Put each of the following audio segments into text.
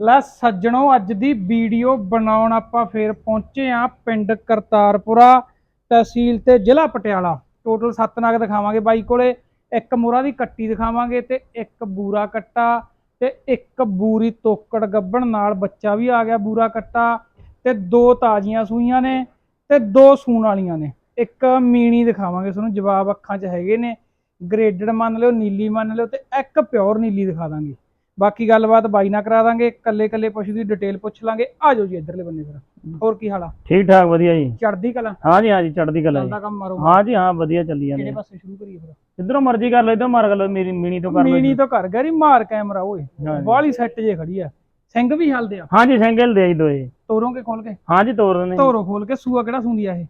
ਲੈ ਸੱਜਣੋ, ਅੱਜ ਦੀ ਵੀਡੀਓ ਬਣਾਉਣ ਆਪਾਂ ਫੇਰ ਪਹੁੰਚੇ ਆ ਪਿੰਡ ਕਰਤਾਰਪੁਰਾ ਤਹਿਸੀਲ ਤੇ ਜ਼ਿਲ੍ਹਾ ਪਟਿਆਲਾ। ਟੋਟਲ 7 ਨਗ ਦਿਖਾਵਾਂਗੇ ਬਾਈ ਕੋਲੇ, ਇੱਕ ਮੋਰਾ ਦੀ ਕੱਟੀ ਦਿਖਾਵਾਂਗੇ ਤੇ ਇੱਕ ਬੂਰਾ ਕੱਟਾ ਤੇ ਇੱਕ ਬੂਰੀ ਤੋਕੜ ਗੱਬਣ, ਨਾਲ ਬੱਚਾ ਵੀ ਆ ਗਿਆ ਬੂਰਾ ਕੱਟਾ ਤੇ ਦੋ ਤਾਜ਼ੀਆਂ ਸੂਈਆਂ ਨੇ ਤੇ ਦੋ ਸੂਣ ਵਾਲੀਆਂ ਨੇ। ਇੱਕ ਮੀਣੀ ਦਿਖਾਵਾਂਗੇ ਤੁਹਾਨੂੰ, ਜਵਾਬ ਅੱਖਾਂ 'ਚ ਹੈਗੇ ਨੇ ਗ੍ਰੇਡਡ ਮੰਨ ਲਿਓ, ਨੀਲੀ ਮੰਨ ਲਿਓ ਤੇ ਇੱਕ ਪਿਓਰ ਨੀਲੀ ਦਿਖਾ ਦਾਂਗੇ। ਬਾਕੀ ਗੱਲਬਾਤ ਬਾਈ ਨਾਲ ਕਰਾ ਦਾਂਗੇ ਕੱਲੇ ਕੱਲੇ ਪਸ਼ੂ ਦੀ ਡਿਟੇਲ ਪੁੱਛ ਲਾਂਗੇ। ਆ ਜਾਓ ਜੀ ਇੱਧਰਲੇ ਬੰਨੇ ਫਿਰ। ਹੋਰ ਕੀ ਹਾਲ ਆ? ਠੀਕ ਠਾਕ ਵਧੀਆ ਜੀ। ਚੜਦੀ ਕਲਾ? ਹਾਂਜੀ ਹਾਂਜੀ ਚੜ੍ਹਦੀ ਕਲਾ ਜੀ। ਕੰਮ ਮਾਰੋ। ਹਾਂਜੀ ਹਾਂ ਵਧੀਆ ਚੱਲੀ ਜਾਂਦੇ ਕਿਹੜੇ ਪਾਸੇ ਸ਼ੁਰੂ ਕਰੀਏ ਫਿਰ? ਜਿੱਧਰੋਂ ਮਰਜ਼ੀ ਕਰ ਲਓ ਇਧਰੋਂ ਮਾਰ ਲਓ ਮੇਰੀ ਮੀਣੀ ਤੋਂ ਕਰ ਲਓ ਮੀਣੀ ਤੋਂ ਕਰ ਗਰੀ ਮਾਰ ਕੈਮਰਾ ਓਏ। ਬਾਹਲੀ ਸੈੱਟ ਜੇ ਖੜੀ ਆ। ਸਿੰਘ ਵੀ ਹਲਦੇ ਆ। ਹਾਂਜੀ ਸਿੰਗਲ ਦੇ ਜੀ ਦੋਏ। ਤੋਰੋਂਗੇ ਖੋਲ ਕੇ? ਹਾਂਜੀ ਤੋਰ ਦਿੰਦੇ ਤੋਰੋ ਖੋਲ ਕੇ ਸੂਆ ਕਿਹੜਾ ਸੂੰਦੀ ਆ ਇਹ?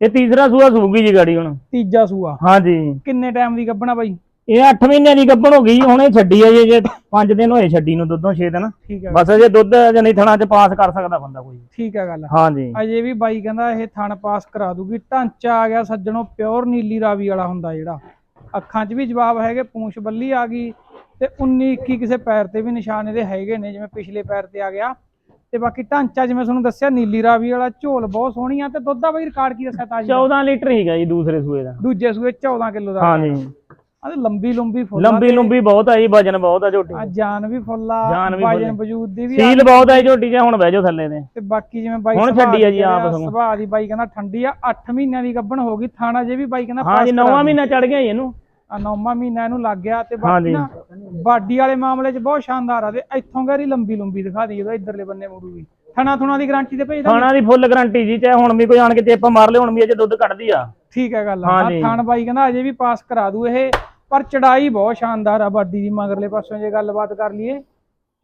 ਇਹ ਤੀਸਰਾ ਸੂਆ ਸੂਗੀ ਜੀ ਗਾੜੀ ਹੁਣ। ਤੀਜਾ ਸੂਆ। ਹਾਂਜੀ ਕਿੰਨੇ ਟਾਈਮ ਦੀ ਗੱਭਣਾ ਬਾਈ? ਇਹ 8 ਮਹੀਨਿਆਂ ਦੀ ਗੱਭਣ ਹੋ ਗਈ ਹੁਣ ਛੱਡੀ ਆ ਜੀ ਜੇ 5 ਦਿਨ ਹੋਏ ਛੱਡੀ ਨੂੰ ਦੁੱਧੋਂ 6 ਦਿਨ। ਠੀਕ ਹੈ ਬਸ ਅਜੇ ਦੁੱਧ ਜਨੀ ਥਣਾ ਚ ਪਾਸ ਕਰ ਸਕਦਾ ਬੰਦਾ ਕੋਈ। ਠੀਕ ਹੈ ਗੱਲ ਹਾਂਜੀ। ਅਜੇ ਵੀ ਬਾਈ ਕਹਿੰਦਾ ਇਹ ਥਣ ਪਾਸ ਕਰਾ ਦੂਗੀ। ਢਾਂਚਾ ਆ ਗਿਆ ਸੱਜਣੋ ਪਿਓਰ ਨੀਲੀ ਰਾਵੀ ਵਾਲਾ ਹੁੰਦਾ ਜਿਹੜਾ। ਅੱਖਾਂ 'ਚ ਵੀ ਜਵਾਬ ਹੈਗੇ ਪੂੰਛ ਬੱਲੀ ਆ ਗਈ। ਤੇ 19 21 ਕਿਸੇ ਪੈਰ ਤੇ ਵੀ ਨਿਸ਼ਾਨ ਇਹਦੇ ਹੈਗੇ ਨੇ ਜਿਵੇਂ ਪਿਛਲੇ ਪੈਰ ਤੇ ਆ ਗਿਆ। ਤੇ ਬਾਕੀ ਢਾਂਚਾ ਜਿਵੇਂ ਤੁਹਾਨੂੰ ਦੱਸਿਆ ਨੀਲੀ ਰਾਵੀ ਵਾਲਾ ਝੋਲ ਬਹੁਤ ਸੋਹਣੀ ਆ ਤੇ ਦੁੱਧ ਦਾ ਬਾਈ ਰਿਕਾਰਡ ਕੀ ਦੱਸਿਆ ਤਾਜੀ ਦਾ? 14 ਲੀਟਰ ਹੀਗਾ ਜੀ ਦੂਸਰੇ ਸੂਏ ਦਾ। ਦੂਜੇ ਸੂਏ 14 ਕਿਲੋ ਦਾ। ਹਾਂਜੀ। ਆ ਤੇ ਲੰਬੀ ਲੰਬੀ ਫੁੱਲ ਲੰਬੀ ਲੰਬੀ ਬਹੁਤ ਆ ਜੀ ਵਜਨ ਬਹੁਤ ਆ ਝੋਟੀ ਆ ਜਾਨ ਵੀ ਫੁੱਲ ਆ ਜਾਨ ਵੀ ਵਜਨ। ਵਜੂਦ ਦੀ ਵੀ ਆ ਸੀਲ ਬਹੁਤ ਆ ਜੀ ਝੋਟੀ ਚ ਹੁਣ ਬਹਿ ਜਾਓ ਥੱਲੇ ਤੇ ਤੇ ਬਾਕੀ ਜਿਵੇਂ ਬਾਈ ਹੁਣ ਛੱਡੀ ਆ ਜੀ ਆਪ ਸਗੋਂ। ਸੁਭਾਅ ਦੀ ਬਾਈ ਕਹਿੰਦਾ ਠੰਡੀ ਆ 8 ਮਹੀਨਿਆਂ ਦੀ ਗੱਭਣ ਹੋ ਗਈ ਥਾਣਾ ਜੇ ਵੀ ਬਾਈ ਕਹਿੰਦਾ pass ਕਰਾ ਨੌਵਾਂ। ਮਹੀਨਾ ਚੜ ਗਿਆ ਜੀ ਇਹਨੂੰ ਆ ਨੌਵਾਂ ਮਹੀਨਾ ਇਹਨੂੰ ਲੱਗ ਗਿਆ ਤੇ ਬਾਕੀ ਹਾਂਜੀ। ਨਾ ਬਾਡੀ ਵਾਲੇ ਮਾਮਲੇ 'ਚ ਬਹੁਤ ਸ਼ਾਨਦਾਰ ਆ ਤੇ ਇੱਥੋਂ ਗੈਰੀ ਲੰਬੀ ਲੰਬੀ ਦਿਖਾ ਦੀ ਜਦੋਂ ਇਧਰਲੇ ਬੰਨੇ ਮੁੜੂਗੀ ਥਣਾ ਥੁਣਾ ਦੀ ਗਾਰੰਟੀ ਤੇ ਭੇਜ ਦਾਂਗੇ ਖਾਣਾ ਦੀ ਫੁੱਲ ਗਾਰੰਟੀ ਜੀ ਚਾਹੇ ਹੁਣ ਵੀ ਕੋਈ ਆਣ ਕੇ ਚੇਪਾ ਮਾਰ ਲੇ ਹੁਣ ਵੀ ਅਜੇ ਦੁੱਧ ਕੱਢਦੀ ਆ ਠੀਕ ਹੈ ਗੱਲ ਆ ਹਾਂਜੀ। ਥਣ ਬਾਈ ਕਹਿੰਦਾ ਅਜੇ ਵੀ ਪਾਸ ਕਰਾ ਦੂ ਇਹ ਪਰ ਚੜਾਈ ਬਹੁਤ ਸ਼ਾਨਦਾਰ ਆ ਬਾਡੀ ਦੀ, ਮਗਰਲੇ ਪਾਸੋਂ ਜੇ ਗੱਲਬਾਤ ਕਰ ਲਈਏ,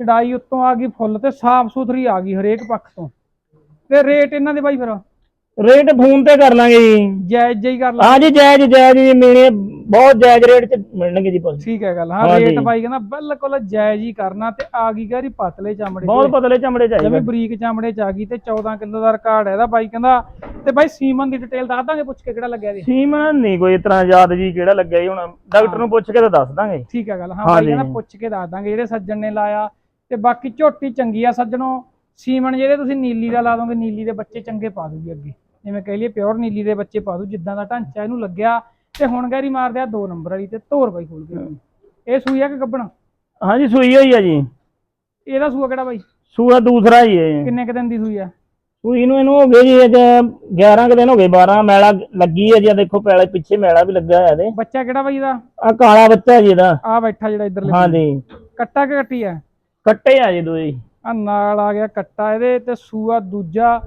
ਚੜਾਈ ਉੱਤੋਂ ਆ ਗਈ ਫੁੱਲ ਤੇ ਸਾਫ਼ ਸੁਥਰੀ ਆ ਗਈ ਹਰੇਕ ਪੱਖ ਤੋਂ। ਤੇ ਰੇਟ ਇਹਨਾਂ ਦੇ ਬਾਈ ਫਿਰ? ਰੇਟ ਫੋਨ ਤੇ ਕਰ ਲਾਂਗੇ ਜੀ। ਜਾਇਜ਼ ਹੀ ਕਰ ਲਾ ਹਾਂ ਜੀ ਜਾਇਜ਼ ਜਾਇਜ਼ ਜੀ ਮੀਣੇ ਬਹੁਤ ਜਾਇਜ਼ ਰੇਟ ਚ ਮਿਲਣਗੇ ਜੀ ਪਸ਼ੂ ਠੀਕ ਹੈ ਗੱਲ ਹਾਂ। ਰੇਟ ਬਾਈ ਕਹਿੰਦਾ ਬਿਲਕੁਲ ਜਾਇਜ਼ ਹੀ ਕਰਨਾ ਤੇ ਆ ਗਈ ਗਾਰੀ ਪਤਲੇ ਚਮੜੇ ਬਹੁਤ ਪਤਲੇ ਚਮੜੇ ਜਿਵੇਂ ਚਾਹੀਦੇ ਬਰੀਕ ਚਮੜੇ ਚ ਆ ਗਈ ਤੇ 14 ਕਿਲੋ ਦਾ ਰਿਕਾਰਡ ਹੈ ਇਹਦਾ ਬਾਈ ਕਹਿੰਦਾ ਤੇ ਬਾਈ ਸੀਮਨ ਦੀ ਡਿਟੇਲ ਦੱਸ ਦਾਂਗੇ ਪੁੱਛ ਕੇ ਕਿਹੜਾ ਲੱਗਿਆ ਇਹਦੇ? ਸੀਮਨ ਨਹੀਂ ਕੋਈ ਇਸ ਤਰ੍ਹਾਂ ਯਾਦ ਜੀ ਕਿਹੜਾ ਲੱਗਿਆ ਜੀ ਹੁਣ। ਡਾਕਟਰ ਨੂੰ ਪੁੱਛ ਕੇ ਤਾਂ ਦੱਸ ਦਾਂਗੇ। ਠੀਕ ਹੈ ਗੱਲ ਹਾਂ ਹਾਂਜੀ। ਕਹਿੰਦਾ ਪੁੱਛ ਕੇ ਦੱਸ ਦਾਂਗੇ ਜਿਹੜੇ ਸੱਜਣ ਨੇ ਲਾਇਆ ਤੇ ਬਾਕੀ ਝੋਟੀ ਚੰਗੀ ਆ ਸੱਜਣੋ। ਸੀਮਨ ਜਿਹੜੇ ਤੁਸੀਂ ਨੀਲੀ ਦਾ ਲਾ ਦੋਗੇ ਨੀਲੀ ਦੇ ਬੱਚੇ ਚੰਗੇ ਪਾ ਦੂਗੀ ਅੱਗੇ। ਜਿਵੇਂ ਕਹਿ ਲਈਏ ਪਿਓਰ ਨੀਲੀ ਦੇ ਬੱਚੇ ਪਾ ਦੂ ਜਿੱਦਾਂ ਦਾ ਢਾਂਚਾ ਇਹਨੂੰ ਲੱਗਿਆ ਤੇ ਹੁਣ ਗੈਰੀ ਮਾਰਦੇ ਆ ਦੋ ਨੰਬਰ ਵਾਲੀ ਤੇ ਧੋਰ ਬਾਈ ਖੋਲ ਕੇ। ਇਹ ਸੂਈ ਆ ਕਿ ਗੱਬਣਾ? ਹਾਂ ਜੀ ਸੂਈ ਹੋਈ ਆ ਜੀ। ਇਹਦਾ ਸੂਆ ਕਿਹੜਾ ਬਾਈ? ਸੂਆ ਦੂਸਰਾ ਹੀ ਹੈ। ਕਿੰਨੇ ਕੁ ਦਿਨ ਦੀ ਸੂਈ ਆ? ਸੂਈ ਨੂੰ ਇਹਨੂੰ ਹੋ ਗਏ ਜੀ ਅੱਜ 11 ਕੁ ਦਿਨ ਹੋ ਗਏ 12 ਮੈਲਾ ਲੱਗੀ ਹੈ ਜੀ ਆਹ ਦੇਖੋ ਪੈਲੇ ਪਿੱਛੇ ਮੈਲਾ ਵੀ ਲੱਗਾ ਹੋਇਆ ਇਹਦੇ। ਬੱਚਾ ਕਿਹੜਾ ਬਾਈ ਇਹਦਾ? ਆ ਕਾਲਾ ਬੱਚਾ ਜੀ ਇਹਦਾ। ਆ ਬੈਠਾ ਜਿਹੜਾ ਇੱਧਰਲੇ ਹਾਂ ਜੀ ਕੱਟਾ ਕਿ ਕੱਟੀ ਆ? ਕੱਟੇ ਆ ਜੀ ਦੋਏ। ਆ ਨਾਲ ਆ ਗਿਆ ਕੱਟਾ ਇਹਦੇ ਤੇ ਸੂਆ ਦੂਜਾ।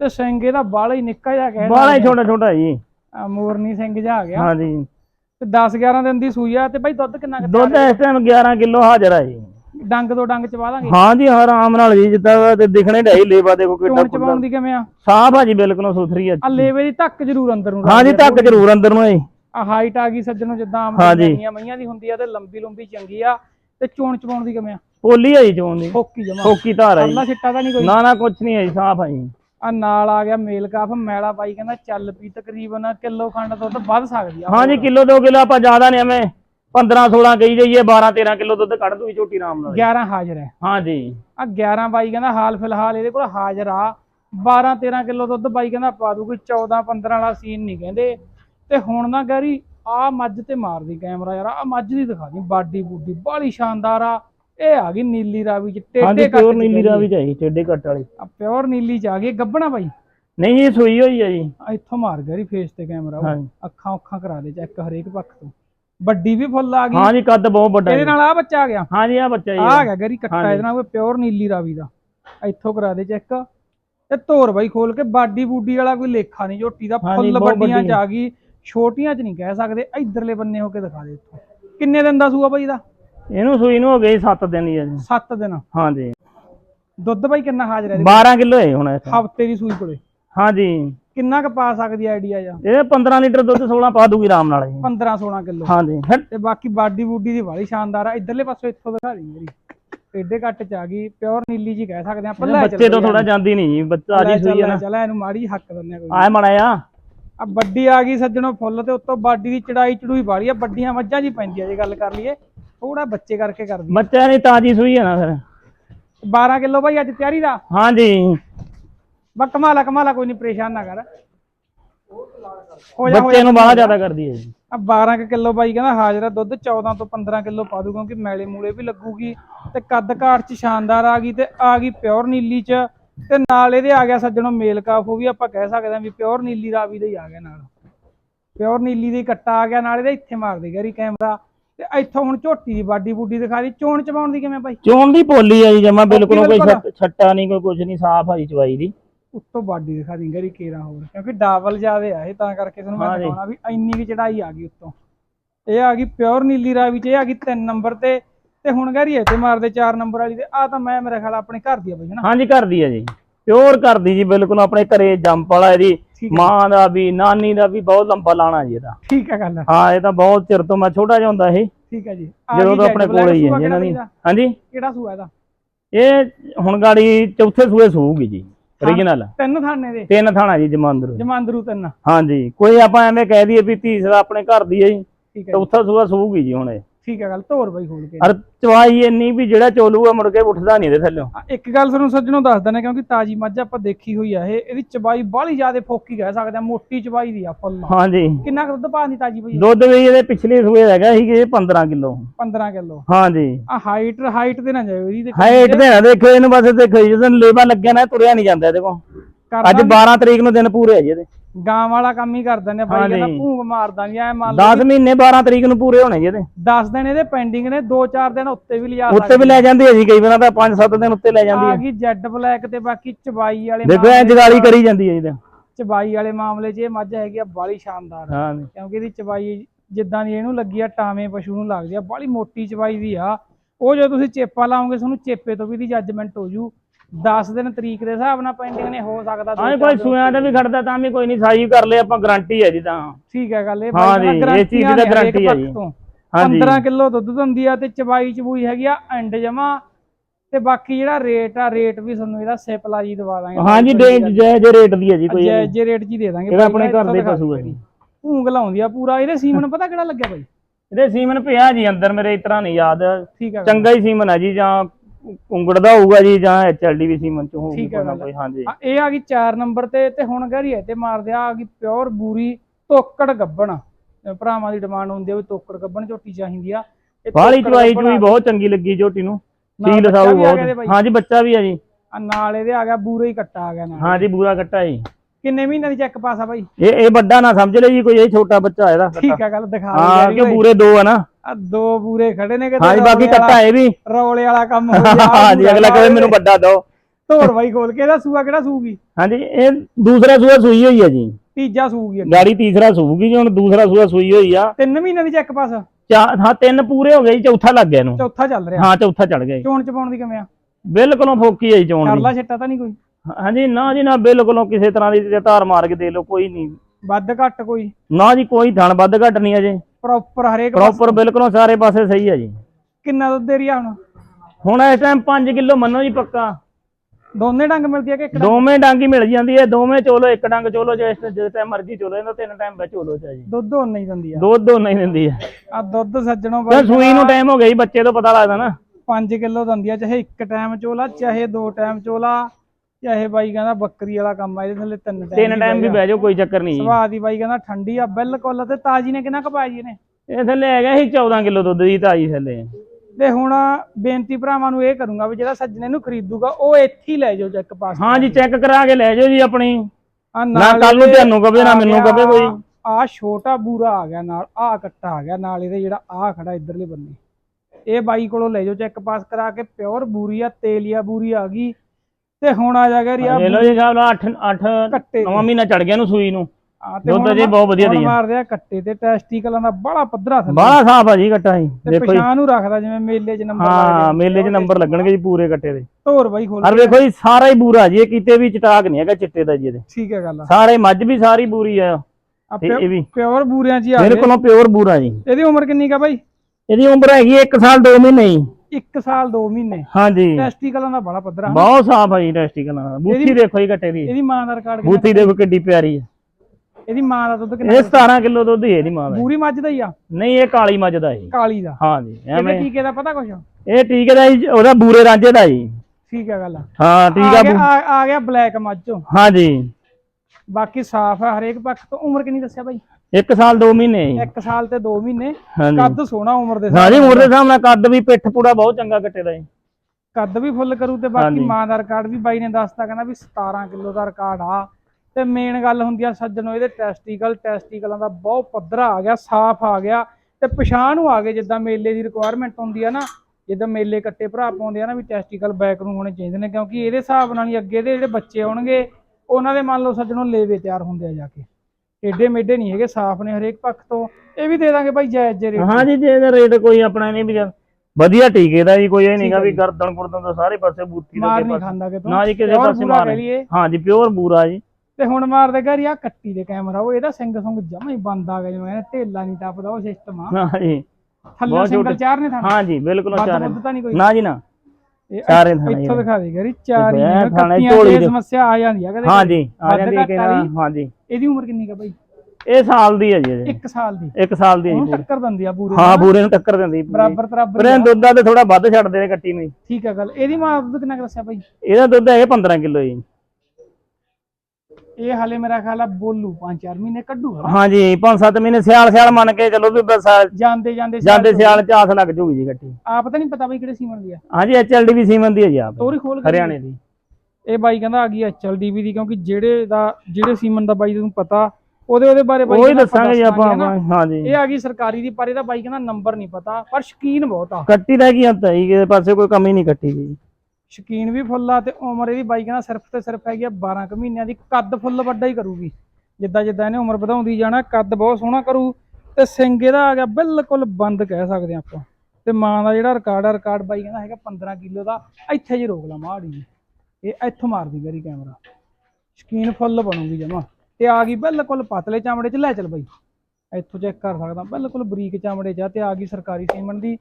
ਤੇ ਸਿੰਘ ਇਹਦਾ ਬਾਲਾ ਹੀ ਨਿੱਕਾ ਜਿਹਾ ਕਹਿ ਬਾਲਾ ਹੀ ਛੋਟਾ ਛੋਟਾ ਜੀ। ਆ ਮੋਰਨੀ ਸਿੰਘ ਆ ਗਿਆ। ਹਾਂ ਜੀ ਤੇ 10 11 ਦਿਨ ਦੀ ਸੂਈ ਆ ਤੇ ਬਾਈ ਦੁੱਧ ਕਿੰਨਾ ਦੁੱਧ ਇਸ ਟਾਈਮ 11 ਕਿਲੋ ਹਾਜ਼ਰ ਆ ਜੀ। ਡੰਗ ਤੋਂ ਡੰਗ ਚਵਾ ਦਾਂਗੇ। ਹਾਂ ਜੀ ਆਰਾਮ ਨਾਲ ਜੀ ਜਿੱਦਾਂ ਤੇ ਦਿਖਣੇ ਢਾਈ ਲੇਵਾ ਦੇਖੋ ਕਿੱਡਾ ਚਵਾਉਣ ਦੀ ਕਿਵੇਂ ਆ? ਸਾਫ਼ ਆ ਜੀ ਬਿਲਕੁਲ ਸੁਥਰੀ ਆ ਆ ਲੇਵੇ ਦੀ ਧੱਕ ਜ਼ਰੂਰ ਅੰਦਰ ਨੂੰ ਹਾਂ ਜੀ ਧੱਕ ਜ਼ਰੂਰ ਅੰਦਰ ਨੂੰ ਹੈ ਆ ਹਾਈਟ ਆ ਗਈ ਸੱਜਣੋਂ ਜਿੱਦਾਂ ਆਮ ਜੀ। ਮਈਆਂ ਦੀ ਹੁੰਦੀ ਆ ਤੇ ਲੰਬੀ ਲੰਬੀ ਚੰਗੀ ਆ। ਤੇ ਚੋਣ ਚਵਾਉਣ ਦੀ ਕਿਵੇਂ ਆ? ਪੋਲੀ ਆ ਜੀ ਚੋਣ ਦੀ। ਫੋਕੀ ਜਮਾ। ਫੋਕੀ ਧਾਰ ਆ ਜੀ। ਅੱਲਾ ਸਿੱਟਾ ਤਾਂ ਨਹੀਂ ਕੋਈ। ਨਾ ਨਾ ਕੁਛ ਨਹੀਂ ਹੈ ਜੀ ਸਾਫ਼ ਆ ਜੀ। ਆ ਨਾਲ ਆ ਗਿਆ ਮੇਲ ਕਾਫ ਮੈਲਾ ਬਾਈ ਕਹਿੰਦਾ ਚੱਲ ਪੀ ਤਕਰੀਬਨ ਕਿਲੋ ਖੰਡ ਦੁੱਧ ਵੱਧ ਸਕਦੀ ਆ। ਹਾਂ ਜੀ ਕਿਲੋ 2 ਕਿਲੋ ਆਪਾਂ ਜ਼ਿਆਦਾ ਨਹੀਂ ਐਵੇਂ 15 16 ਕਹੀ ਜਾਈਏ 12 13 ਕਿਲੋ ਦੁੱਧ ਕੱਢ ਦੂਗੀ ਝੋਟੀ ਆਰਾਮ ਨਾਲ। 11 ਹਾਜ਼ਰ ਹੈ। ਹਾਂ ਜੀ ਆ 11 ਬਾਈ ਕਹਿੰਦਾ ਹਾਲ ਫਿਲਹਾਲ ਇਹਦੇ ਕੋਲ ਹਾਜ਼ਰ ਆ। 12 13 ਕਿਲੋ ਦੁੱਧ ਬਾਈ ਕਹਿੰਦਾ ਪਾ ਦੂਗੀ 14 15 ਵਾਲਾ ਸੀਨ ਨਹੀਂ ਕਹਿੰਦੇ। ਤੇ ਹੁਣ ਨਾ ਗੈਰੀ ਆ ਮੱਝ ਤੇ ਮਾਰਦੀ ਕੈਮਰਾ ਯਾਰ ਆ ਮੱਝ ਦੀ ਦਿਖਾ ਦੀ ਬਾਡੀ ਬੂਡੀ ਬਾਲੀ ਸ਼ਾਨਦਾਰ ਆ। ਇਹ ਆ ਗਈ ਨੀਲੀ ਰਾਵੀ ਚ ਹਾਂ ਜੀ ਟੇਡੇ ਪਿਓਰ ਨੀਲੀ ਰਾਵੀ ਚਾਹੀ ਟੇਡੇ ਕੱਟ ਵਾਲੀ। ਆ ਪਿਓਰ ਨੀਲੀ ਚ ਆ ਗਈ ਗੱਬਣਾ ਬਾਈ? ਨਹੀਂ ਜੀ ਸੂਈ ਹੋਈ ਆ ਜੀ। ਆ ਇੱਥੋਂ ਮਾਰ ਗੈਰੀ ਫੇਸ ਤੇ ਕੈਮਰਾ ਹਾਂ ਅੱਖਾਂ ਅੱਖਾਂ ਕਰਾ ਦੇ ਚੈੱਕ ਹਰੇਕ ਪੱਖ ਤੋਂ। ਵੱਡੀ ਵੀ ਫੁੱਲ ਆ ਗਈ। ਹਾਂ ਜੀ ਕੱਦ ਬਹੁਤ ਵੱਡਾ ਇਹਦੇ ਜੀ। ਨਾਲ ਆ ਬੱਚਾ ਆ ਗਿਆ। ਹਾਂ ਜੀ ਆ ਬੱਚਾ ਜੀ। ਆ ਗਿਆ ਗਰੀ ਕੱਟਾ ਹਾਂਜੀ। ਇਹਦੇ ਨਾਲ ਪਿਓਰ ਨੀਲੀ ਰਾਵੀ ਦਾ। ਇੱਥੋਂ ਕਰਾ ਦੇ ਚੈੱਕ। ਤੇ ਧੋਰ ਬਾਈ ਖੋਲ ਕੇ ਬਾਡੀ ਬੂਡੀ ਵਾਲਾ ਕੋਈ ਲੇਖਾ ਨਹੀਂ ਝੋਟੀ ਦਾ ਹਾਂਜੀ, ਫੁੱਲ ਬਹੁਤ ਵੱਡੀਆਂ ਚ ਵੱਡੀ। ਆ ਗਈ। ਛੋਟੀਆਂ ਚ ਨਹੀਂ ਕਹਿ ਸਕਦੇ ਇਧਰਲੇ ਬੰਨੇ ਹੋ ਕੇ ਦਿਖਾ ਦੇ ਇੱਥੋਂ। ਕਿੰਨੇ ਦਿਨ ਦਾ ਸੂਆ ਬਾਈ ਦਾ? ਇਹਨੂੰ ਸੂਈ ਨੂੰ ਹੋ ਗਏ 7 ਦਿਨ ਹੀ ਆ ਜੀ। 7 ਦਿਨ। ਹਾਂ ਜੀ ਦੁੱਧ ਬਾਈ ਕਿੰਨਾ ਹਾਜ਼ਰ ਹੈ 12 ਕਿਲੋ? ਹੈ ਹੁਣ। ਹਫ਼ਤੇ ਦੀ ਸੂਈ ਕੋਲੇ। ਹਾਂ ਜੀ ਕਿੰਨਾ ਕੁ ਪਾ ਸਕਦੀ ਆਈਡੀਆ ਜਾਂ? ਇਹ 15 ਲੀਟਰ ਦੁੱਧ 16 ਪਾ ਦੂਗੀ ਆਰਾਮ ਨਾਲ ਜੀ 15 16 ਕਿਲੋ। ਹਾਂ ਜੀ ਹਟ। ਤੇ ਬਾਕੀ ਬਾਡੀ ਬੂਡੀ ਦੀ ਵਾਲੀ ਸ਼ਾਨਦਾਰ ਆ। ਇਧਰਲੇ ਪਾਸੋਂ ਇੱਥੋਂ ਦਿਖਾ ਦੀ ਮੇਰੀ। ਟੇਡੇ ਕੱਟ ਚ ਆ ਗਈ ਪਿਓਰ ਨੀਲੀ ਜੀ ਕਹਿ ਸਕਦੇ ਆਪਾਂ। ਲੈ ਬੱਚੇ ਤੋਂ ਥੋੜਾ ਜਾਂਦੀ ਨਹੀਂ ਜੀ। ਬੱਚਾ ਆ ਜੀ ਸੂਈ ਆ ਨਾ। ਚੱਲ ਇਹਨੂੰ ਮਾੜੀ ਹੱਕ ਦਿੰਦੇ ਆ ਕੋਈ। ਆਏ ਮੜਾਇਆ ਆ ਵੱਡੀ ਆ ਗਈ ਸੱਜਣੋ ਫੁੱਲ ਤੇ ਉੱਤੋਂ ਬਾਡੀ ਦੀ ਚੜਾਈ ਚੜੂਈ ਵਾਲੀ ਆ। ਵੱਡੀਆਂ ਮੱਝਾਂ ਜੀ ਪੈਂਦੀਆਂ ਜੇ ਗੱਲ ਕਰ ਲਈਏ। ਥੋੜਾ ਬੱਚੇ ਕਰਕੇ ਕਰਦੀ ਆ। ਬੱਚਾ ਨਹੀਂ ਤਾਜੀ ਸੂਈ ਹੈ ਨਾ ਫਿਰ। 12 ਕਿਲੋ ਬਾਈ ਅੱਜ ਤਿਆਰੀ ਦਾ? ਹਾਂਜੀ। ਬਾ ਕਮਾਲਾ ਕਮਾਲਾ ਕੋਈ ਨਹੀਂ ਪਰੇਸ਼ਾਨ ਨਾ ਕਰ। ਹੋ ਜਾ ਹੋ ਬੱਚੇ ਨੂੰ ਬਾਹਲਾ ਜ਼ਿਆਦਾ ਕਰਦੀ ਹੈ ਜੀ ਆ 12 ਕਿਲੋ ਬਾਈ ਕਹਿੰਦਾ ਹਾਜ਼ਰ ਦੁੱਧ 14 ਤੋਂ 15 ਕਿਲੋ ਪਾ ਦੂ ਕਿਉਂਕਿ ਮੈਲੇ ਮੂਲੇ ਵੀ ਲੱਗੂਗੀ। ਤੇ ਕੱਦ ਕਾਠ ਚ ਸ਼ਾਨਦਾਰ ਆ ਗਈ ਤੇ ਆ ਗਈ ਪਿਓਰ ਨੀਲੀ ਚ। ਤੇ ਨਾਲ ਇਹਦੇ ਆ ਗਿਆ ਸੱਜਣੋ ਮੇਲ ਕਾਫ ਉਹ ਵੀ ਆਪਾਂ ਕਹਿ ਸਕਦੇ ਹਾਂ ਵੀ ਪਿਓਰ ਨੀਲੀ ਰਾਵੀ ਦਾ ਹੀ ਆ ਗਿਆ ਨਾਲ। ਪਿਓਰ ਨੀਲੀ ਦੀ ਕੱਟਾ ਆ ਗਿਆ ਨਾਲ ਇਹਦੇ ਇੱਥੇ ਮਾਰ ਦੇ ਗਰੀ ਕੈਮਰਾ। ਤੇ ਇੱਥੋਂ ਹੁਣ ਝੋਟੀ ਦੀ ਬਾਡੀ ਬੂਡੀ ਦਿਖਾ ਦੀ ਚੋਣ ਚਵਾਉਣ ਦੀ ਕਿਵੇਂ ਬਾਈ? ਚੋਣ ਦੀ ਪੋਲੀ ਆ ਜੀ ਜਮਾ ਬਿਲਕੁਲ ਕੋਈ। ਛੱਟ- ਨਹੀਂ ਕੋਈ ਕੁਝ ਨਹੀਂ ਸਾਫ਼ ਆਈ ਚਵਾਈ ਦੀ। ਉੱਤੋਂ ਬਾਡੀ ਦਿਖਾ ਦੀ ਗਰੀ ਕੇਰਾ ਹੋਰ ਕਿਉਂਕਿ ਡਬਲ ਜ਼ਿਆਦੇ ਆ ਇਹ ਤਾਂ ਕਰਕੇ ਤੁਹਾਨੂੰ ਮੈਂ। ਦਿਖਾਉਣਾ ਵੀ ਇੰਨੀ ਵੀ ਚੜਾਈ ਆ ਗਈ ਉੱਤੋਂ। ਇਹ ਆ ਗਈ ਪਿਓਰ ਨੀਲੀ ਰਾਵੀ ਚ ਇਹ ਆ ਗਈ 3 ਨੰਬਰ ਤੇ ਤੇ ਹੁਣ ਗਰੀ ਇਹ ਤੇ ਮਾਰਦੇ 4 ਨੰਬਰ ਵਾਲੀ ਤੇ ਆ ਤਾਂ ਮੈਂ ਮੇਰੇ ਖਿਆਲ ਆਪਣੇ ਘਰ ਦੀ ਆ ਬਈ ਹਨਾ ਹਾਂਜੀ ਕਰਦੀ ਹੈ ਜੀ। ਪਿਓਰ ਕਰਦੀ ਜੀ ਬਿਲਕੁਲ ਆਪਣੇ ਘਰੇ ਜੰਪ ਵਾਲਾ ਇਹਦੀ ਠੀਕ ਮਾਂ ਦਾ ਵੀ ਨਾਨੀ ਦਾ ਵੀ ਬਹੁਤ ਲੰਬਾ ਲਾਣਾ ਜੀ ਇਹਦਾ। ਠੀਕ ਹੈ ਗੱਲ। ਹਾਂ ਇਹ ਤਾਂ ਬਹੁਤ ਚਿਰ ਤੋਂ ਮੈਂ ਛੋਟਾ ਜਿਹਾ ਹੁੰਦਾ ਇਹ ਠੀਕ ਹੈ ਜੀ। ਆ ਜਦੋਂ ਤੋਂ ਆਪਣੇ Black ਕੋਲੇ ਹੀ ਹੈ ਜੀ ਇਹਨਾਂ ਦੀ। ਕਿਹੜਾ ਹਾਂਜੀ? ਕਿਹੜਾ ਸੂਆ ਇਹਦਾ? ਇਹ ਹੁਣ ਗਾੜੀ ਚੌਥੇ ਸੂਏ ਸੂਗੀ ਜੀ ਓਰੀਜਨਲ ਤਿੰਨ ਥਾਨੇ ਦੇ? ਤਿੰਨ ਥਾਣਾ ਜੀ ਜਮਾਂਦਰੂ। ਜਮਾਂਦਰੂ ਤਿੰਨ। ਹਾਂਜੀ ਕੋਈ ਆਪਾਂ ਐਵੇਂ ਕਹਿ ਦਈਏ ਵੀ ਤੀਸਰਾ ਆਪਣੇ ਘਰ ਦੀ ਹੈ ਜੀ ਠੀਕ ਹੈ ਜੀ, ਚੌਥਾ ਸੂਆ ਸੂਗੀ ਜੀ ਹੁਣ ਇਹ। ਠੀਕ ਹੈ ਗੱਲ ਤੋਰ ਬਾਈ ਖੋਲ ਕੇ। ਅਰ ਚਵਾਈ ਇੰਨੀ ਵੀ ਜਿਹੜਾ ਚੋਲੂਗਾ ਮੁੜ ਕੇ ਉੱਠਦਾ ਨਹੀਂ ਇਹਦੇ ਥੱਲੇ। ਆ, ਇੱਕ ਗੱਲ ਤੁਹਾਨੂੰ ਸੱਜਣੋਂ ਦੱਸ ਦਿੰਦੇ ਕਿਉਂਕਿ ਤਾਜੀ ਮੱਝ ਆਪਾਂ ਦੇਖੀ ਹੋਈ ਆ ਇਹ ਇਹਦੀ ਚਬਾਈ ਬਾਹਲੀ ਜ਼ਿਆਦਾ ਫੋਕੀ ਕਹਿ ਸਕਦੇ ਆ ਮੋਟੀ ਚਬਾਈ ਦੀ ਆ ਫੁੱਲ ਹਾਂਜੀ। ਕਿੰਨਾ ਕੁ ਦੁੱਧ ਪਾਣੀ ਤਾਜੀ ਬਈ? ਦੁੱਧ ਵੀ ਇਹਦੇ ਪਿਛਲੇ ਸੂਏ ਹੈਗਾ ਸੀ ਕਿ 15 ਕਿਲੋ। 15 ਕਿਲੋ। ਹਾਂਜੀ। ਆ ਹਾਈਟ ਹਾਈਟ ਤੇ ਨਾ ਜਾਇਓ ਇਹਦੀ ਤੇ ਹਾਈਟ ਤੇ ਨਾ ਦੇਖੋ ਇਹਨੂੰ ਬਸ ਦੇਖੋ ਜਦੋਂ ਲੇਬਾ ਲੱਗਿਆ ਨਾ ਤੁਰਿਆ ਨਹੀਂ ਜਾਂਦਾ ਇਹਦੇ ਕਰਦਾ ਅੱਜ 12 ਤਰੀਕ ਨੂੰ ਦਿਨ ਪੂਰੇ ਹੈ ਜੀ ਇਹਦੇ। ਗਾਂ ਵਾਲਾ ਕੰਮ ਹੀ ਕਰ ਦਿੰਦੇ ਆ ਬਾਈ। ਕਹਿੰਦਾ ਭੂੰਗ ਮਾਰਦਾ ਨਹੀਂ ਐ ਮੰਨ ਲਓ 10 ਮਹੀਨੇ 12 ਤਰੀਕ ਨੂੰ ਪੂਰੇ ਹੋਣੇ ਜੀ ਇਹਦੇ। 10 ਦਿਨ ਇਹਦੇ ਪੈਂਡਿੰਗ ਨੇ 2-4 ਦਿਨ ਉੱਤੇ ਵੀ ਲਿਜਾ ਉੱਤੇ ਵੀ ਲੈ ਜਾਂਦੀ ਹੈ ਜੀ ਕਈ ਵਾਰਾਂ ਤਾਂ 5-7 ਦਿਨ ਉੱਤੇ ਲੈ ਜਾਂਦੀ ਆ ਹੈ ਗਈ ਜੈਡ ਬਲੈਕ ਤੇ ਬਾਕੀ ਚਬਾਈ ਵਾਲੇ ਦੇਖੋ ਐ ਜਗਾਲੀ ਕਰੀ ਜਾਂਦੀ ਹੈ ਇਹਦੇ ਚਬਾਈ ਵਾਲੇ ਮਾਮਲੇ 'ਚ ਇਹ ਮੱਝ ਹੈਗੀ ਆ ਬਾਲੀ ਸ਼ਾਨਦਾਰ। ਹਾਂ ਕਿਉਂਕਿ ਇਹਦੀ ਚਬਾਈ ਜਿੱਦਾਂ ਦੀ ਇਹਨੂੰ ਲੱਗੀ ਆ ਟਾਵੇਂ ਪਸ਼ੂ ਨੂੰ ਲੱਗਦੀ ਆ ਬਾਲੀ ਮੋਟੀ ਚਬਾਈ ਦੀ ਆ। ਉਹ ਜਦੋਂ ਤੁਸੀਂ ਚੇਪਾ ਲਾਓਗੇ ਤੁਹਾਨੂੰ ਚੇਪੇ ਤੋਂ ਵੀ ਦੀ ਜੱਜਮੈਂਟ ਹੋ ਜੂ। 10 ਦਿਨ ਤਰੀਕ ਦੇ ਹਿਸਾਬ ਨਾਲ ਪੈਂਡਿੰਗ ਨੇ ਹੋ ਸਕਦਾ ਦੋ ਹਾਂ ਕੋਈ। ਸੂਆਂ ਤੇ ਵੀ ਖੜਦਾ ਤਾਂ ਵੀ ਕੋਈ ਨਹੀਂ ਸਾਈ ਕਰ ਲੈ ਆਪਾਂ ਗਾਰੰਟੀ ਹੈ ਜੀ ਤਾਂ। ਠੀਕ ਹੈ ਗੱਲ ਇਹ ਹਾਂ ਕਹਿੰਦਾ ਇਹ ਚੀਜ਼ ਦੀ ਗਰੰਟੀ ਆ ਪੱਖ ਜੀ। ਤੋਂ। ਹਾਂਜੀ 15 ਕਿਲੋ ਦੁੱਧ ਦਿੰਦੀ ਆ ਤੇ ਚਬਾਈ ਚਬੂਈ ਹੈਗੀ ਆ ਐਂਡ ਜਮਾ। ਤੇ ਬਾਕੀ ਜਿਹੜਾ ਰੇਟ ਆ ਰੇਟ ਵੀ ਤੁਹਾਨੂੰ ਇਹਦਾ ਸਿਪਲਾ ਜੀ ਦਵਾ ਦਾਂਗੇ। ਹਾਂ ਜੀ ਜੇ ਜੇ ਰੇਟ ਦੀ ਹੈ ਜੀ ਕੋਈ ਜੈ ਜੇ ਰੇਟ ਜੀ ਦੇ ਦਾਂਗੇ ਇਹਦਾ ਆਪਣੇ ਘਰ ਦੇ ਪਸ਼ੂ ਹੈ ਜੀ। ਭੂੰਗ ਲਾਉਂਦੀ ਆ ਪੂਰਾ ਇਹਦੇ ਸੀਮਨ ਪਤਾ ਕਿਹੜਾ ਲੱਗਿਆ ਬਾਈ? ਇਹਦੇ ਸੀਮਨ ਪਿਆ ਜੀ ਅੰਦਰ ਮੇਰੇ ਇਤਰਾ ਨਹੀਂ ਯਾਦ। ਠੀਕ ਹੈ ਚੰਗਾ ਹੀ ਸੀਮਨ ਹੈ ਜੀ ਜਾਂ ਉਂਗੜ ਦਾ ਹੋਊਗਾ ਜੀ ਜਾਂ ਐਚਐਲਡੀ ਵੀ ਸੀਮਨ ਚ ਹੋਊਗੀ ਠੀਕ ਹੈ ਕੋਈ ਨਾ ਗੱਲ। ਕੋਈ ਹਾਂਜੀ। ਆ, ਇਹ ਆ ਗਈ 4 ਨੰਬਰ ਤੇ ਤੇ ਹੁਣ ਗਰੀ ਤੇ ਮਾਰਦੇ ਆ ਆ ਗਈ ਪਿਓਰ ਬੂਰੀ ਤੋਕੜ ਗੱਬਣ। ਅਹ ਭਰਾਵਾਂ ਦੀ ਡਿਮਾਂਡ ਹੁੰਦੀ ਆ ਵੀ ਤੋਕੜ ਗੱਬਣ ਝੋਟੀ ਚਾਹੀਦੀ ਆ। ਇਹ ਬਾਹਲੀ ਤੋਕੜ ਚਵਾਈ ਗੱਭਣ ਚੂਈ ਬਹੁਤ ਚੰਗੀ ਲੱਗੀ ਝੋਟੀ ਨੂੰ। ਨਾਲ ਸੀਲ ਬੱਚਾ ਸਾਊ ਵੀ ਆ ਗਿਆ ਇਹਦੇ ਬਾਈ। ਬਹੁਤ ਹਾਂਜੀ ਬੱਚਾ ਵੀ ਹੈ ਜੀ। ਆ ਨਾਲ ਇਹਦੇ ਆ ਗਿਆ ਬੂਰਾ ਹੀ ਕੱਟਾ ਆ ਗਿਆ ਨਾਲ। ਹਾਂਜੀ ਬੂਰਾ ਕੱਟਾ ਜੀ। ਕਿੰਨੇ ਮਹੀਨੇ ਦੀ ਚੈੱਕ ਪਾਸ ਆ ਬਾਈ? ਇਹ ਇਹ ਵੱਡਾ ਨਾ ਸਮਝ ਲੈ ਜੀ ਕੋਈ ਇਹ ਛੋਟਾ ਬੱਚਾ ਇਹਦਾ ਠੀਕ ਆ ਗੱਲ ਦਿਖਾ ਹਾਂ ਕਿ ਬੂਰੇ ਦੋ ਆ ਨਾ। ਆ ਦੋ ਬੂਰੇ ਖੜੇ ਨੇ ਕਿਤੇ ਹਾਂਜੀ ਬਾਕੀ ਕੱਟਾ ਇਹ ਵੀ। ਰੌਲੇ ਵਾਲਾ ਕੰਮ ਹੋ ਗਿਆ ਹਾਂਜੀ ਅਗਲਾ ਕਹੇ ਮੈਨੂੰ ਵੱਡਾ ਦੋ। ਧੋਰ ਬਾਈ ਖੋਲ ਕੇ ਇਹਦਾ ਸੂਆ ਕਿਹੜਾ ਸੂਗੀ? ਹਾਂਜੀ ਇਹ ਦੂਸਰਾ ਸੂਆ ਸੂਈ ਹੋਈ ਹੈ ਜੀ। ਤੀਜਾ ਸੂਗੀ। ਗਾੜੀ ਤੀਸਰਾ ਸੂਗੀ ਜੀ ਹੁਣ ਦੂਸਰਾ ਸੂਆ ਸੂਈ ਹੋਈ ਆ। ਤਿੰਨ ਮਹੀਨੇ ਦੀ ਚੈੱਕ ਪਾਸ ਚਾਰ ਹਾਂ ਤਿੰਨ ਪੂਰੇ ਹੋ ਗਏ ਜੀ ਚੌਥਾ ਲੱਗ ਗਿਆ ਇਹਨੂੰ। ਚੌਥਾ ਚੱਲ ਰਿਹਾ। ਹਾਂ ਚੌਥਾ ਚੜ ਗਿਆ ਜੀ। ਚੋਣ ਚ ਪਾਉਣ ਦੀ ਕਿਵੇਂ ਆ? ਬਿਲਕੁਲੋਂ ਫੋਕੀ ਹੈ ਜੀ ਚੋਣ ਦੀ। ਕਰਲਾ ਛੱਟਾ ਤਾਂ ਨਹੀਂ ਕੋਈ। ਹਾਂਜੀ ਨਾ ਜੀ ਨਾ ਬਿਲਕੁਲੋਂ ਕਿਸੇ ਤਰ੍ਹਾਂ ਦੀ ਜੇ ਧਾਰ ਮਾਰ ਕੇ ਦੇ ਲਓ ਕੋਈ ਨਹੀਂ। ਵੱਧ ਘੱਟ ਕੋਈ? ਨਾ ਜੀ ਕੋਈ ਥਣ ਵੱਧ ਘੱਟ ਨਹੀਂ ਅਜੇ। ਪ੍ਰੋਪਰ ਹਰੇਕ ਪ੍ਰੋਪਰ ਬਿਲਕੁਲੋਂ ਸਾਰੇ ਪਾਸੇ ਸਹੀ ਹੈ ਜੀ। ਕਿੰਨਾ ਦੁੱਧ ਦੇ ਰਹੀ ਆ ਹੁਣ? ਹੁਣ ਇਸ ਟਾਈਮ 5 ਕਿਲੋ ਮੰਨੋ ਜੀ ਪੱਕਾ। ਦੋਨੇ ਡੰਗ ਮਿਲਦੀ ਆ ਕਿ ਇੱਕ ਡੰਗ? ਦੋਵੇਂ ਡੰਗ ਹੀ ਮਿਲ ਜਾਂਦੀ ਹੈ ਦੋਵੇਂ ਚੋਲੋ ਇੱਕ ਡੰਗ ਚੋਲੋ ਜਿਸ ਜਿਸ ਟਾਈਮ ਮਰਜ਼ੀ ਚੋਲੋ ਇਹਨਾਂ ਤਿੰਨ ਟਾਈਮ ਵਿੱਚ ਚੋਲੋ ਚਾ ਜੀ। ਦੁੱਧ ਉਹ ਨਹੀਂ ਦਿੰਦੀ ਆ। ਦੁੱਧ ਦੋ ਨਹੀਂ ਦਿੰਦੀ ਹੈ। ਆ ਦੁੱਧ ਸੱਜਣੋਂ ਤੇ ਸੂਈ ਨੂੰ ਟਾਈਮ ਹੋ ਗਿਆ ਜੀ ਬੱਚੇ ਤੋਂ ਪਤਾ ਲੱਗਦਾ ਨਾ। 5 ਕਿਲੋ ਦਿੰਦੀ ਆ ਚਾਹੇ ਇੱਕ ਟਾਈਮ ਚੋਲਾ ਚਾਹੇ ਦੋ ਟਾਈਮ ਚੋਲਾ। ਚਾਹੇ ਬਾਈ ਕਹਿੰਦਾ ਬੱਕਰੀ ਵਾਲਾ ਕੰਮ ਆ ਇਹਦੇ ਥੱਲੇ ਤਿੰਨ ਟਾਈਮ ਤਿੰਨ ਟਾਈਮ ਵੀ ਬਹਿ ਜਾਓ ਕੋਈ ਚੱਕਰ ਨਹੀਂ। ਜੀ ਸੁਭਾਅ ਦੀ ਬਾਈ ਕਹਿੰਦਾ ਠੰਡੀ ਆ ਬਿਲਕੁਲ ਤੇ ਤਾਜੀ ਨੇ ਕਿੰਨਾ ਕਪਾਈ ਜੀ ਨੇ ਇਹ ਥੱਲੇ ਹੈਗਾ ਸੀ 14 ਕਿਲੋ ਦੁੱਧ ਦੀ ਤਾਜੀ ਥੱਲੇ। ਤੇ ਹੁਣ ਬੇਨਤੀ ਭਰਾਵਾਂ ਨੂੰ ਇਹ ਕਰੂੰਗਾ ਵੀ ਜਿਹੜਾ ਸੱਜਣੇ ਨੂੰ ਖਰੀਦੂਗਾ ਉਹ ਇੱਥੇ ਹੀ ਲੈ ਜਾਓ ਚੈੱਕ ਪਾਸ ਹਾਂ ਜੀ ਚੈੱਕ ਕਰਾ ਕੇ ਲੈ ਜਾਓ ਜੀ ਆਪਣੀ। ਨਾ ਕੱਲ ਨੂੰ ਤੁਹਾਨੂੰ ਕਵੇ ਨਾ ਮੈਨੂੰ ਕਵੇ ਕੋਈ। ਆ ਛੋਟਾ ਬੂਰਾ ਆ ਗਿਆ ਨਾਲ ਆ ਕੱਟਾ ਆ ਗਿਆ ਨਾਲ ਇਹਦੇ ਜਿਹੜਾ ਆ ਖੜਾ ਇਧਰਲੇ ਬੰਨੇ। ਇਹ ਬਾਈ ਕੋਲੋਂ ਲੈ ਜਾਓ ਚੈੱਕ ਪਾਸ ਕਰਾ ਕੇ ਪਿਓਰ ਬੂਰੀ ਆ ਤੇਲੀਆ ਬੂਰੀ ਆ ਗਈ। ਤੇ ਹੁਣ ਆ ਜਾ ਗਿਆ ਰਿਆ ਲੈ ਲਓ ਜੀ ਸਾਹਿਬ 8 8 ਕੱਟੇ ਨਵਾਂ ਮਹੀਨਾ ਚੜ ਗਿਆ ਨੂੰ ਸੂਈ ਨੂੰ। ਦੁੱਧ ਜੀ ਬਹੁਤ ਵਧੀਆ ਹੁਣ ਦੀ ਆ ਮਾਰਦੇ ਆ ਕੱਟੇ ਤੇ ਟੈਸਟੀਕਲਾਂ ਦਾ ਬੜਾ ਪੱਧਰਾ ਥੱਲੇ। ਬਾਹਲਾ ਸਾਫ਼ ਆ ਜੀ ਕੱਟਾ ਜੀ ਦੇਖੋ ਪਛਾਣ ਨੂੰ ਰੱਖਦਾ ਜਿਵੇਂ ਮੇਲੇ 'ਚ ਨੰਬਰ ਹਾਂ ਮੇਲੇ 'ਚ ਨੰਬਰ ਲੱਗਣਗੇ ਜੀ ਪੂਰੇ ਕੱਟੇ ਦੇ। ਧੋਰ ਬਾਈ ਖੋਲ ਅਰ ਵੇਖੋ ਜੀ ਸਾਰਾ ਹੀ ਬੂਰਾ ਜੀ ਇਹ ਕਿਤੇ ਵੀ ਚਟਾਕ ਨਹੀਂ ਹੈਗਾ ਚਿੱਟੇ ਦਾ ਜੀ ਇਹਦੇ। ਠੀਕ ਹੈ ਗੱਲ ਸਾਰੇ ਮੱਝ ਵੀ ਸਾਰੀ ਬੂਰੀ ਆ। ਇਹ ਵੀ। ਪਿਓਰ ਬੂਰਿਆਂ 'ਚ ਆ ਬਿਲਕੁਲ ਪਿਓਰ ਬੂਰਾ ਜੀ। ਇਹਦੀ ਉਮਰ ਕਿੰਨੀ ਕਾ ਬਾਈ? ਇਹਦੀ ਉਮਰ ਹੈਗੀ 1 ਸਾਲ 2 ਮਹੀਨੇ ਜੀ 1 ਸਾਲ 2 ਮਹੀਨੇ। ਹਾਂਜੀ। ਟੈਸਟੀਕਲਾਂ ਦਾ ਬੜਾ ਪੱਧਰਾ। ਬਹੁਤ ਸਾਫ਼ ਜੀ ਟੈਸਟੀਕਲਾਂ ਦਾ। ਬੂਥੀ ਦੇਖੋ ਜੀ ਕੱਟੇ ਦੀ। ਇਹਦੀ ਮਾਂ ਦਾ ਰਿਕਾਰਡ ਬੂਥੀ ਦੇਖੋ ਕਿੱਡੀ ਪਿਆਰੀ ਹੈ। ਇਹਦੀ ਮਾਂ ਦਾ ਦੁੱਧ ਕਿੰਨਾ ਇਹ 17 ਕਿਲੋ ਦੁੱਧ ਹੀ ਹੈ ਇਹਦੀ ਮਾਂ ਦਾ। ਬੂਰੀ ਮੱਝ ਦਾ ਹੀ ਆ? ਨਹੀਂ ਇਹ ਕਾਲੀ ਮੱਝ ਦਾ ਜੀ। ਕਾਲੀ ਦਾ। ਹਾਂਜੀ ਐਵੇਂ। ਟੀਕੇ ਦਾ ਪਤਾ ਕੁਛ? ਇਹ ਟੀਕੇ ਦਾ ਜੀ ਉਹਦਾ ਬੂਰੇ ਰਾਂਝੇ ਦਾ ਜੀ। ਠੀਕ ਹੈ ਗੱਲ ਹਾਂ ਠੀਕ ਆ ਆ ਗਿਆ ਬਲੈਕ ਮੱਝੋਂ ਹਾਂਜੀ। ਬਾਕੀ ਸਾਫ਼ ਹੈ ਹਰੇਕ ਪੱਖ ਤੋਂ। ਉਮਰ ਕਿੰਨੀ ਦੱਸਿਆ ਬਾਈ? 1 ਸਾਲ 2 ਮਹੀਨੇ ਜੀ। 1 ਸਾਲ ਤੇ 2 ਮਹੀਨੇ ਹਾਂਜੀ ਕੱਦ ਸੋਹਣਾ ਉਮਰ ਦੇ ਹਿਸਾਬ ਹਾਂਜੀ। ਉਮਰ ਦੇ ਹਿਸਾਬ ਨਾਲ ਕੱਦ ਵੀ ਪਿੱਠ ਪੂੜਾ ਬਹੁਤ ਚੰਗਾ ਕੱਟੇ ਦਾ ਜੀ ਕੱਦ ਵੀ ਫੁੱਲ ਕਰੂ ਤੇ ਬਾਕੀ ਹਾਂਜੀ। ਮਾਂ ਦਾ ਰਿਕਾਰਡ ਵੀ ਬਾਈ ਨੇ ਦੱਸਤਾ ਕਹਿੰਦਾ ਵੀ 17 ਕਿਲੋ ਦਾ ਰਿਕਾਰਡ ਆ ਤੇ ਮੇਨ ਗੱਲ ਹੁੰਦੀ ਆ ਸੱਜਣੋ ਇਹਦੇ ਟੈਸਟੀਕਲ ਟੈਸਟੀਕਲਾਂ ਦਾ ਬਹੁਤ ਪੱਧਰਾ ਆ ਗਿਆ ਸਾਫ਼ ਆ ਗਿਆ ਤੇ ਪਛਾਣ ਨੂੰ ਆ ਗਏ ਜਿੱਦਾਂ ਮੇਲੇ ਦੀ ਰਿਕੁਆਇਰਮੈਂਟ ਹੁੰਦੀ ਆ ਨਾ ਜਿੱਦਾਂ ਮੇਲੇ ਕੱਟੇ ਭਰਾ ਪਾਉਂਦੇ ਆ ਨਾ ਵੀ ਟੈਸਟੀਕਲ ਬੈਕ ਨੂੰ ਹੋਣੇ ਚਾਹੀਦੇ ਨੇ ਕਿਉਂਕਿ ਇਹਦੇ ਹਿਸਾਬ ਨਾਲ ਹੀ ਅੱਗੇ ਦੇ ਜਿਹੜੇ ਬੱਚੇ ਆਉਣਗੇ ਉਹਨਾਂ ਦੇ ਮੰਨ ਲਓ ਸੱਜਣੋ ਲੇਵੇ ਤਿਆਰ ਹੁੰਦੇ ਆ ਜਾ ਕੇ ਏਡੇ ਮੇਡੇ ਨਹੀਂ ਹੈਗੇ ਸਾਫ਼ ਨੇ ਹਰੇਕ ਪੱਖ ਤੋਂ। ਇਹ ਵੀ ਦੇ ਦਾਂਗੇ ਬਾਈ ਜਾਇਜ਼ ਜੇ ਰੇਟ। ਹਾਂਜੀ ਜੇ ਇਹਦਾ ਰੇਟ ਕੋਈ ਆਪਣਾ ਨਹੀਂ ਵੀ ਵਧੀਆ ਟੀਕੇ ਦਾ ਜੀ ਕੋਈ ਇਹ ਨਹੀਂਗਾ ਵੀ ਹੈ ਗਰਦਨ ਗੁਰਦਨ ਤੋਂ ਸਾਰੇ ਪਾਸੇ ਮਾਰ ਦੇ ਨਹੀਂ ਪਾਸੇ। ਖਾਂਦਾ ਕਿਤੋਂ। ਨਾ ਜੀ ਕਿਸੇ ਪਾਸੇ ਮਾਰ ਲਈਏ। ਹਾਂਜੀ ਪਿਓਰ ਬੂਰਾ ਜੀ। ਤੇ ਹੁਣ ਮਾਰਦੇ ਘਰ ਆ ਕੱਟੀ ਦੇ ਕੈਮਰਾ। ਉਹ ਇਹਦਾ ਸਿੰਘ ਸੁੰਗ ਜਮਾ ਹੀ ਬੰਦ ਆ ਗਿਆ ਜਿਵੇਂ ਢੇਲਾ ਨਹੀਂ ਟੱਪਦਾ ਉਹ ਸਿਸਟਮ ਆ। ਹਾਂਜੀ ਥੱਲੇ ਬਹੁਤ ਸਿੰਗਲ। ਚਾਰ ਨੇ ਥਾਂ ਹਾਂਜੀ ਬਿਲਕੁਲ ਵੱਧ ਚਾਰੇ ਕੋਈ। ਨਾ ਜੀ ਨਾ। ਚਾਰੇ ਥਾਂ ਇੱਥੋਂ ਜੀ। ਦਿਖਾ ਦੇ ਗਰੀ ਚਾਰ ਹੀ ਨੇ। ਝੋਲੀ ਦੀ ਸਮੱਸਿਆ ਆ ਜਾਂਦੀ ਆ ਕਦੇ ਹਾਂਜੀ ਆ ਵੱਧ ਜਾਂਦੀ ਘੱਟ ਕਿਹਦਾ ਵਾਲੀ? ਇਹਦੀ ਉਮਰ ਕਿੰਨੀ ਕਾ ਬਾਈ? ਇਹ ਸਾਲ ਦੀ ਹੈ ਜੀ ਅਜੇ 1 ਸਾਲ ਦੀ। 1 ਸਾਲ ਦੀ ਹੈ ਜੀ ਪੂਰੀ। ਟੱਕਰ ਦਿੰਦੀ ਆ ਪੂਰੇ ਹਾਂ। ਬੂਰੇ ਨੂੰ ਟੱਕਰ ਦਿੰਦੀ ਪੂਰੀ। ਬਰਾਬਰ ਬਰਾਬਰ ਪਰ ਇਹ ਆ। ਦੁੱਧ ਦਾ ਤੇ ਥੋੜਾ ਵੱਧ ਛੱਡਦੇ ਨੇ ਕੱਟੀ ਨੂੰ। ਠੀਕ ਆ ਗੱਲ। ਇਹਦੀ ਮਾਂ ਦੁੱਧ ਕਿੰਨਾ ਕੁ ਦੱਸਿਆ ਬਾਈ? ਇਹਦਾ ਦੁੱਧ ਹੈ 15 ਕਿਲੋ ਜੀ। ਇਹ ਹਾਲੇ ਮੇਰਾ ਖਿਆਲ ਆ ਬੋਲੂ 5-4 ਮਹੀਨੇ ਕੱਢੂਗਾ ਹਾਂਜੀ 5-7 ਮਹੀਨੇ ਸਿਆਲ ਸਿਆਲ ਮੰਨ ਕੇ ਚਲੋ ਵੀ ਬਸ ਆ- ਜਾਂਦੇ ਜਾਂਦੇ ਜਾਂਦੇ ਸਿਆਲ ਚ ਆਸ ਲੱਗ ਜੂਗੀ ਜੀ ਕੱਟੀ। ਆਪ ਤਾਂ ਨਹੀਂ ਪਤਾ ਬਾਈ ਕਿਹੜੇ ਸੀਮਨ ਦੀ ਆ। ਹਾਂਜੀ ਐਚਐਲਡੀ ਵੀ ਸੀਮਨ ਦੀ ਹੈ ਜੀ ਆਪ। ਤੋਰੀ ਖੋਲ ਹਰਿਆਣੇ ਦੀ। ਇਹ ਬਾਈ ਕਹਿੰਦਾ ਆ ਗਈ ਐਚਐਲਡੀਵੀ ਦੀ ਕਿਉਂਕਿ ਜਿਹੜੇ ਦਾ ਜਿਹੜੇ ਸੀਮਨ ਦਾ ਬਾਈ ਨੂੰ ਪਤਾ ਉਹਦੇ ਉਹਦੇ ਬਾਰੇ ਬਾਈ ਉਹੀ ਦੱਸਾਂਗੇ ਜੀ ਆਪਾਂ। ਹਾਂਜੀ। ਇਹ ਆ ਗਈ ਸਰਕਾਰੀ ਦੀ ਪਰ ਇਹਦਾ ਬਾਈ ਕਹਿੰਦਾ ਨੰਬਰ ਨਹੀਂ ਪਤਾ ਪਰ ਸ਼ਕੀਨ ਬਹੁਤ ਆ। ਕੱਟੀ ਦਾ ਕੀ ਹੁੰਦਾ ਜੀ ਕਿਸੇ ਪਾਸੇ ਕੋਈ ਕਮੀ ਨਹੀਂ ਕੱਟੀ ਦੀ। ਸ਼ਕੀਨ ਵੀ ਫੁੱਲ ਆ ਤੇ ਉਮਰ ਇਹਦੀ ਬਾਈ ਕਹਿੰਦਾ ਸਿਰਫ ਤੇ ਸਿਰਫ ਹੈਗੀ ਆ 12 ਕੁ ਮਹੀਨਿਆਂ ਦੀ ਕੱਦ ਫੁੱਲ ਵੱਡਾ ਹੀ ਕਰੂਗੀ। ਜਿੱਦਾਂ ਜਿੱਦਾਂ ਇਹਨੇ ਉਮਰ ਵਧਾਉਂਦੀ ਜਾਣਾ ਕੱਦ ਬਹੁਤ ਸੋਹਣਾ ਕਰੂ ਤੇ ਸਿੰਘ ਇਹਦਾ ਆ ਗਿਆ ਬਿਲਕੁਲ ਬੰਦ ਕਹਿ ਸਕਦੇ ਆਪਾਂ। ਤੇ ਮਾਂ ਦਾ ਜਿਹੜਾ ਰਿਕਾਰਡ ਆ ਰਿਕਾਰਡ ਬਾਈ ਕਹਿੰਦਾ ਹੈਗਾ 15 ਕਿਲੋ ਦਾ ਇੱਥੇ ਜੀ ਰੋਕ ਲਾ ਮਾੜੀ ਜੀ ਇਹ ਇੱਥੋਂ ਮਾਰਦੀ ਗਰੀ ਕੈਮਰਾ। ਸ਼ਕੀਨ ਫੁੱਲ ਬਣੂਗੀ ਜਮਾ। ਤੇ ਆ ਗਈ ਬਿਲਕੁਲ ਪਤਲੇ ਚਾਮੜੇ 'ਚ। ਲੈ ਚੱਲ ਬਾਈ। ਇੱਥੋਂ ਚੈੱਕ ਕਰ ਸਕਦਾ। ਬਿਲਕੁਲ ਬਰੀਕ ਚਾਮੜੇ 'ਚ ਤੇ ਆ ਗਈ ਸਰਕਾਰੀ ਸੀਮਨ ਦੀ।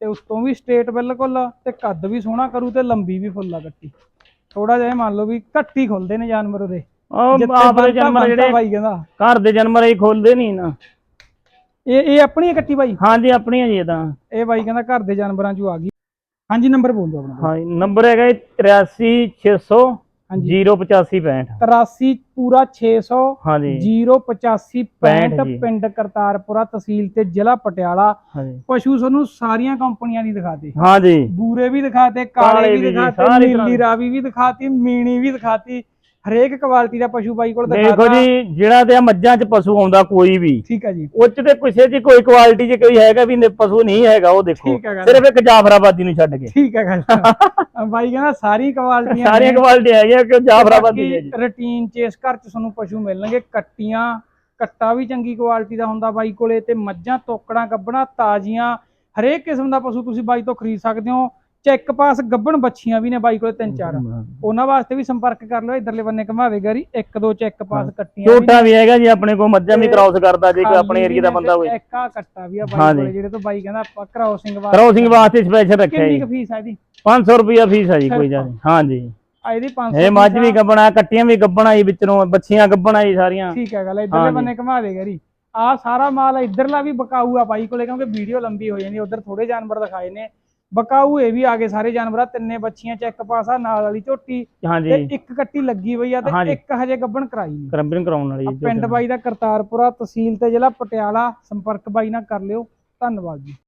ਤੇ ਉਸ ਤੋਂ ਵੀ ਸਟੇਟ ਬਿਲਕੁਲ। ਤੇ ਕੱਦ ਵੀ ਸੋਹਣਾ ਕਰੂ ਤੇ ਲੰਬੀ ਵੀ ਫੁੱਲ ਕੱਟੀ ਥੋੜਾ ਜਿਹਾ ਮੰਨ ਲਓ ਵੀ ਘੱਟੀ ਖੁੱਲਦੇ ਨੇ ਜਾਨਵਰ ਉਹਦੇ। ਜਾਨਵਰ ਜਿਹੜੇ ਬਾਈ ਕਹਿੰਦਾ। ਘਰ ਦੇ ਜਾਨਵਰ ਇਹ ਖੋਲਦੇ ਨਹੀਂ ਨਾ। ਇਹ ਇਹ ਆਪਣੀ ਕੱਟੀ ਬਾਈ? ਹਾਂਜੀ ਆਪਣੀਆਂ ਜੀ ਇਹ ਤਾਂ। ਇਹ ਬਾਈ ਕਹਿੰਦਾ ਘਰ ਦੇ ਜਾਨਵਰਾਂ ਚੋਂ ਆ ਗਈ। ਹਾਂਜੀ ਨੰਬਰ ਬੋਲ ਦਿਓ ਆਪਣਾ। ਹਾਂਜੀ ਨੰਬਰ ਹੈਗਾ ਜੀ 83600 ਹਾਂਜੀ। 08565 83 ਪੂਰਾ 600 ਹਾਂਜੀ। 085 65 65 ਜੀ। ਪਿੰਡ ਕਰਤਾਰਪੁਰਾ ਤਹਿਸੀਲ ਤੇ ਜ਼ਿਲ੍ਹਾ ਪਟਿਆਲਾ। ਪਸ਼ੂ ਤੁਹਾਨੂੰ ਸਾਰੀਆਂ ਕੰਪਨੀਆਂ ਦੀ ਦਿਖਾਤੇ। ਹਾਂਜੀ ਬੂਰੇ ਵੀ ਦਿਖਾਤੇ ਕਾਲੇ ਵੀ ਦਿਖਾਤੇ ਨੀਲੀ ਰਾਵੀ ਵੀ ਦਿਖਾਤੀ ਮੀਣੀ ਵੀ ਦਿਖਾਤੀ। ਹਰੇਕ ਕੁਆਲਿਟੀ ਦਾ ਪਸ਼ੂ ਬਾਈ ਕੋਲ ਦੇਖੋ ਜੀ ਜਿਹੜਾ ਤੇ ਮੱਝਾਂ 'ਚ ਪਸ਼ੂ ਆਉਂਦਾ ਕੋਈ ਵੀ ਠੀਕ ਹੈ ਜੀ। ਉਹ 'ਚ ਤੇ ਕਿਸੇ 'ਚ ਕੋਈ ਕੁਆਲਿਟੀ 'ਚ ਕੋਈ ਹੈਗਾ ਵੀ ਪਸ਼ੂ ਨਹੀਂ ਹੈਗਾ ਉਹ ਦੇਖੋ। ਸਿਰਫ ਇੱਕ ਜਾਫਰਾਬਾਦੀ ਨੂੰ ਛੱਡ ਕੇ। ਠੀਕ ਹੈ ਗੱਲ। ਬਾਈ ਕਹਿੰਦਾ ਸਾਰੀ ਕੁਆਲਿਟੀਆਂ ਸਾਰੀਆਂ ਕੁਆਲਿਟੀ ਹੈਗੀਆਂ ਕਿ ਜਾਫਰਾਬਾਦੀ ਹੈ ਜੀ। ਰੂਟੀਨ ਚ ਇਸ ਘਰ ਚ ਤੁਹਾਨੂੰ ਪਸ਼ੂ ਮਿਲਣਗੇ ਕੱਟੀਆਂ ਕੱਟਾ ਵੀ ਚੰਗੀ ਕੁਆਲਿਟੀ ਦਾ ਹੁੰਦਾ ਬਾਈ ਕੋਲੇ ਤੇ ਮੱਝਾਂ ਤੋਕੜਾਂ ਗੱਬਣਾ ਤਾਜ਼ੀਆਂ ਹਰੇਕ ਕਿਸਮ ਦਾ ਪਸ਼ੂ ਤੁਸੀਂ ਬਾਈ ਤੋਂ ਖਰੀਦ ਸਕਦੇ ਹੋ। ਚੈੱਕ ਪਾਸ ਗੱਬਣ ਬੱਛੀਆਂ ਵੀ ਨੇ ਬਾਈ ਕੋਲੇ ਤਿੰਨ ਚਾਰ। ਉਹਨਾਂ ਵਾਸਤੇ ਵੀ ਸੰਪਰਕ ਕਰ ਲਓ ਇਧਰਲੇ ਬੰਨੇ ਘਮਾਵੇ ਗਰੀ। ਇੱਕ ਦੋ ਚੈੱਕ ਪਾਸ ਕੱਟੀਆਂ ਝੋਟਾ ਵੀ ਹੈਗਾ ਜੀ ਆਪਣੇ ਕੋਲ ਮੱਝਾਂ ਵੀ ਕ੍ਰਾਸ ਕਰਦਾ ਜੇ ਕੋਈ ਆਪਣੇ ਏਰੀਆ ਦਾ ਬੰਦਾ ਹੋਵੇ। ਇੱਕ ਆ ਕੱਟਾ ਵੀ ਆ ਬਾਈ। ਕੋਲੇ ਜਿਹੜੇ ਤੋਂ ਬਾਈ ਕਹਿੰਦਾ ਆਪਾਂ ਕਰਾਉਸਿੰਗ ਵਾਸਤੇ ਕ੍ਰਾਸਿੰਗ ਵਾਸਤੇ ਸਪੈਸ਼ਲ ਰੱਖਿਆ ਕਿੰਨੀ ਜੀ। ਕੁ ਫੀਸ ਆ ਇਹਦੀ? 500 ਰੁਪਿਆ ਫੀਸ ਹੈ ਜੀ ਕੋਈ। ਜ਼ਿਆਦਾ। ਹਾਂਜੀ। ਆ ਇਹਦੀ 500 ਇਹ ਮੱਝ ਵੀ ਗੱਬਣਾ ਕੱਟੀਆਂ ਵੀ ਗੱਬਣਾ ਜੀ ਵਿੱਚੋਂ ਬੱਚੀਆਂ ਗੱਬਣਾ ਜੀ ਸਾਰੀਆਂ। ਠੀਕ ਹੈ ਗੱਲ ਇਧਰਲੇ। ਬੰਨੇ ਘਮਾ ਦੇ ਗਰੀ। ਆ ਸਾਰਾ ਮਾਲ ਇਧਰਲਾ ਵੀ ਬਕਾਊ ਆ ਬਾਈ ਕੋਲੇ ਕਿਉਂਕਿ ਵੀਡੀਓ ਲੰਬੀ ਹੋ ਜਾਂਦੀ ਉਧਰ ਥੋੜੇ ਜਾਨਵਰ ਦਿਖਾਏ ਨੇ। ਬਕਾਊ ਇਹ ਵੀ ਆ ਗਏ ਸਾਰੇ ਜਾਨਵਰਾਂ ਤਿੰਨੇ ਬੱਚੀਆਂ ਚੈੱਕ ਪਾਸਾ ਨਾਲ ਵਾਲੀ ਝੋਟੀ। ਤੇ ਹਾਂਜੀ। ਇੱਕ ਕੱਟੀ ਲੱਗੀ ਹੋਈ ਆ ਤੇ ਹਾਂਜੀ। ਇੱਕ ਹਜੇ ਗੱਬਣ ਕਰਾਈ ਨਹੀਂ। ਕਰੰਬਿੰਗ ਕਰਾਉਣ ਵਾਲੀ ਆ ਜੀ। ਪਿੰਡ। ਬਾਈ ਦਾ ਕਰਤਾਰਪੁਰਾ ਤਹਿਸੀਲ ਤੇ ਜ਼ਿਲ੍ਹਾ ਪਟਿਆਲਾ ਸੰਪਰਕ ਬਾਈ ਨਾਲ ਕਰ ਲਿਓ। ਧੰਨਵਾਦ ਜੀ।